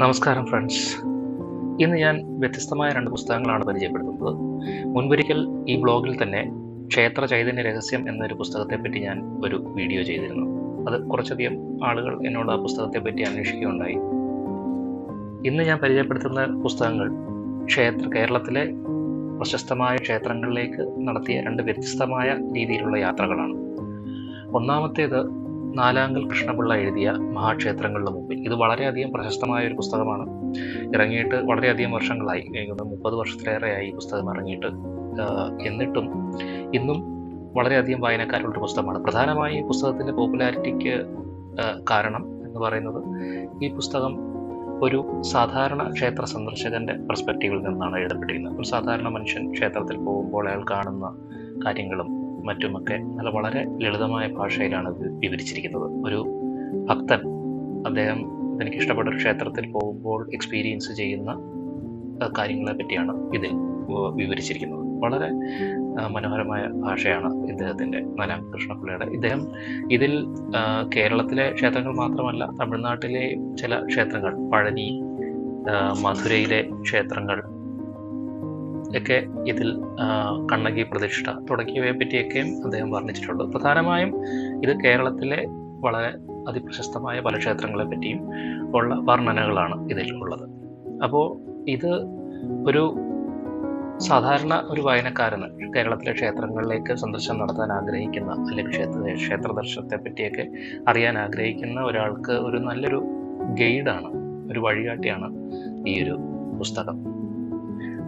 നമസ്കാരം ഫ്രണ്ട്സ് ഇന്ന് ഞാൻ വ്യത്യസ്തമായ രണ്ട് പുസ്തകങ്ങളാണ് പരിചയപ്പെടുത്തുന്നത്. മുൻപൊരിക്കൽ ഈ ബ്ലോഗിൽ തന്നെ ക്ഷേത്ര ചൈതന്യ രഹസ്യം എന്നൊരു പുസ്തകത്തെപ്പറ്റി ഞാൻ ഒരു വീഡിയോ ചെയ്തിരുന്നു. അത് കുറച്ചധികം ആളുകൾ എന്നോട് ആ പുസ്തകത്തെപ്പറ്റി അന്വേഷിക്കുകയുണ്ടായി. ഇന്ന് ഞാൻ പരിചയപ്പെടുത്തുന്ന പുസ്തകങ്ങൾ ക്ഷേത്ര കേരളത്തിലെ പ്രശസ്തമായ ക്ഷേത്രങ്ങളിലേക്ക് നടത്തിയ രണ്ട് വ്യത്യസ്തമായ രീതിയിലുള്ള യാത്രകളാണ്. ഒന്നാമത്തേത് നാലാങ്കൽ കൃഷ്ണപിള്ള എഴുതിയ മഹാക്ഷേത്രങ്ങളുടെ മുമ്പിൽ. ഇത് വളരെയധികം പ്രശസ്തമായ ഒരു പുസ്തകമാണ്. ഇറങ്ങിയിട്ട് വളരെയധികം വർഷങ്ങളായി. മുപ്പത് വർഷത്തിലേറെയായി ഈ പുസ്തകം ഇറങ്ങിയിട്ട്. എന്നിട്ടും ഇന്നും വളരെയധികം വായനക്കാരുള്ളൊരു പുസ്തകമാണ്. പ്രധാനമായും ഈ പുസ്തകത്തിന്റെ പോപ്പുലാരിറ്റിക്ക് കാരണം എന്ന് പറയുന്നത് ഈ പുസ്തകം ഒരു സാധാരണ ക്ഷേത്ര സന്ദർശകന്റെ പെർസ്പെക്റ്റീവിൽ നിന്നാണ് എഴുതപ്പെട്ടിരിക്കുന്നത്. ഒരു സാധാരണ മനുഷ്യൻ ക്ഷേത്രത്തിൽ പോകുമ്പോൾ അയാൾ കാണുന്ന കാര്യങ്ങളും മറ്റുമൊക്കെ നല്ല വളരെ ലളിതമായ ഭാഷയിലാണ് ഇത് വിവരിച്ചിരിക്കുന്നത്. ഒരു ഭക്തൻ അദ്ദേഹം എനിക്ക് ഇഷ്ടപ്പെട്ട ഒരു ക്ഷേത്രത്തിൽ പോകുമ്പോൾ എക്സ്പീരിയൻസ് ചെയ്യുന്ന കാര്യങ്ങളെ പറ്റിയാണ് ഇതിൽ വിവരിച്ചിരിക്കുന്നത്. വളരെ മനോഹരമായ ഭാഷയാണ് ഇദ്ദേഹത്തിന്റെ നാലാം കൃഷ്ണപിള്ളയുടെ. ഇദ്ദേഹം ഇതിൽ കേരളത്തിലെ ക്ഷേത്രങ്ങൾ മാത്രമല്ല തമിഴ്നാട്ടിലെ ചില ക്ഷേത്രങ്ങൾ പഴനി മധുരയിലെ ക്ഷേത്രങ്ങൾ ഒക്കെ ഇതിൽ കണ്ണകി പ്രതിഷ്ഠ തുടങ്ങിയവയെ പറ്റിയൊക്കെയും അദ്ദേഹം വർണിച്ചിട്ടുണ്ട്. പ്രധാനമായും ഇത് കേരളത്തിലെ വളരെ അതിപ്രശസ്തമായ പല ക്ഷേത്രങ്ങളെ പറ്റിയും ഉള്ള വർണനകളാണ് ഇതിൽ ഉള്ളത് അപ്പോൾ ഇത് ഒരു സാധാരണ ഒരു വായനക്കാരന് കേരളത്തിലെ ക്ഷേത്രങ്ങളിലേക്ക് സന്ദർശനം നടത്താൻ ആഗ്രഹിക്കുന്ന അല്ലെങ്കിൽ ക്ഷേത്ര ക്ഷേത്ര ദർശനത്തെ പറ്റിയൊക്കെ അറിയാൻ ആഗ്രഹിക്കുന്ന ഒരാൾക്ക് ഒരു നല്ലൊരു ഗൈഡാണ് ഒരു വഴികാട്ടിയാണ് ഈ ഒരു പുസ്തകം.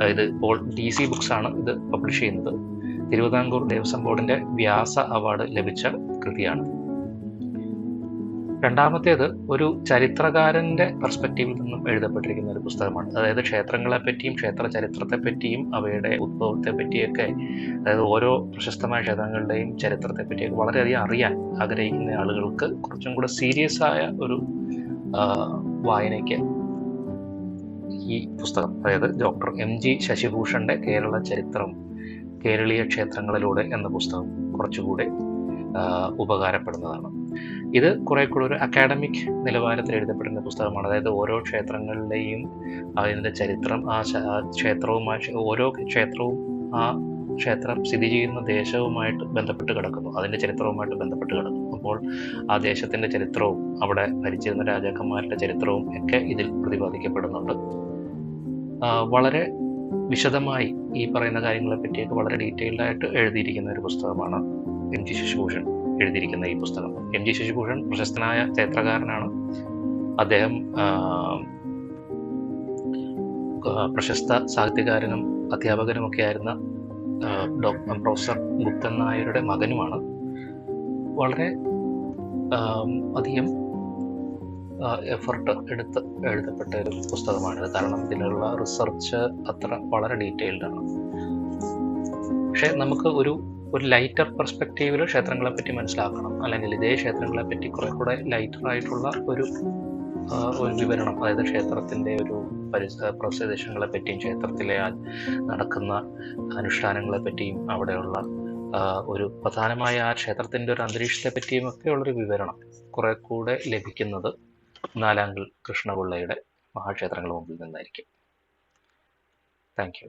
ഇത് ഇപ്പോൾ ഡി സി ബുക്സ് ആണ് ഇത് പബ്ലിഷ് ചെയ്യുന്നത്. തിരുവിതാംകൂർ ദേവസ്വം ബോർഡിന്റെ വ്യാസ അവാർഡ് ലഭിച്ച കൃതിയാണ്. രണ്ടാമത്തേത് ഒരു ചരിത്രകാരന്റെ പെർസ്പെക്റ്റീവിൽ നിന്നും എഴുതപ്പെട്ടിരിക്കുന്ന ഒരു പുസ്തകമാണ്. അതായത് ക്ഷേത്രങ്ങളെ പറ്റിയും ക്ഷേത്ര ചരിത്രത്തെ പറ്റിയും അവയുടെ ഉത്ഭവത്തെ പറ്റിയൊക്കെ അതായത് ഓരോ പ്രശസ്തമായ ക്ഷേത്രങ്ങളുടെയും ചരിത്രത്തെ പറ്റിയൊക്കെ വളരെയധികം അറിയാൻ ആഗ്രഹിക്കുന്ന ആളുകൾക്ക് കുറച്ചും കൂടെ സീരിയസ് ആയ ഒരു വായനയ്ക്ക് ഈ പുസ്തകം. അതായത് ഡോക്ടർ എം ജി ശശിഭൂഷന്റെ കേരള ചരിത്രം കേരളീയ ക്ഷേത്രങ്ങളിലൂടെ എന്ന പുസ്തകം കുറച്ചുകൂടെ ഉപകാരപ്പെടുന്നതാണ്. ഇത് കുറെ കൂടെ ഒരു അക്കാഡമിക് നിലവാരത്തിൽ എഴുതപ്പെടുന്ന പുസ്തകമാണ്. അതായത് ഓരോ ക്ഷേത്രങ്ങളിലെയും അതിന്റെ ചരിത്രം ആ ക്ഷേത്രവുമായി ഓരോ ക്ഷേത്രവും ആ ക്ഷേത്രം സ്ഥിതി ചെയ്യുന്ന ദേശവുമായിട്ട് ബന്ധപ്പെട്ട് കിടക്കുന്നു. അതിന്റെ ചരിത്രവുമായിട്ട് ബന്ധപ്പെട്ട് കിടക്കുന്നു. അപ്പോൾ ആ ദേശത്തിന്റെ ചരിത്രവും അവിടെ ഭരിച്ചിരുന്ന രാജാക്കന്മാരുടെ ചരിത്രവും ഒക്കെ ഇതിൽ പ്രതിപാദിക്കപ്പെടുന്നുണ്ട്. വളരെ വിശദമായി ഈ പറയുന്ന കാര്യങ്ങളെ പറ്റിയൊക്കെ വളരെ ഡീറ്റെയിൽഡ് ആയിട്ട് എഴുതിയിരിക്കുന്ന ഒരു പുസ്തകമാണ് എം ജി ശശിഭൂഷൺ എഴുതിയിരിക്കുന്ന ഈ പുസ്തകം. എം ജി ശശിഭൂഷൺ പ്രശസ്തനായ ചരിത്രകാരനാണ് അദ്ദേഹം പ്രശസ്ത സാഹിത്യകാരനും അധ്യാപകനും ഒക്കെ ആയിരുന്ന ഡോക്ടർ പ്രൊഫസർ ഗുപ്തൻ നായരുടെ മകനുമാണ്. വളരെ അധികം എഫർട്ട് എടുത്ത് എഴുതപ്പെട്ട ഒരു പുസ്തകമാണിത് കാരണം ഇതിലുള്ള റിസർച്ച് അത്ര വളരെ ഡീറ്റെയിൽഡ് ആണ്. പക്ഷേ നമുക്ക് ഒരു ഒരു ലൈറ്റർ പെർസ്പെക്റ്റീവിൽ ക്ഷേത്രങ്ങളെ പറ്റി മനസ്സിലാക്കണം. അല്ലെങ്കിൽ ഇതേ ക്ഷേത്രങ്ങളെ പറ്റി കുറെ കൂടെ ലൈറ്റർ ആയിട്ടുള്ള ഒരു ഒരു വിവരണം. അതായത് ക്ഷേത്രത്തിന്റെ ഒരു പരിസ പ്രദേശങ്ങളെ പറ്റിയും ക്ഷേത്രത്തിലെ നടക്കുന്ന അനുഷ്ഠാനങ്ങളെ പറ്റിയും അവിടെയുള്ള ഒരു പ്രധാനമായ ആ ക്ഷേത്രത്തിന്റെ ഒരു അന്തരീക്ഷത്തെ പറ്റിയും ഒക്കെ ഉള്ളൊരു വിവരണം കുറെ കൂടെ ലഭിക്കുന്നത് നാലാങ്കൽ കൃഷ്ണപിള്ളയുടെ മഹാക്ഷേത്രങ്ങൾ മുമ്പിൽ നിന്നായിരിക്കും. താങ്ക്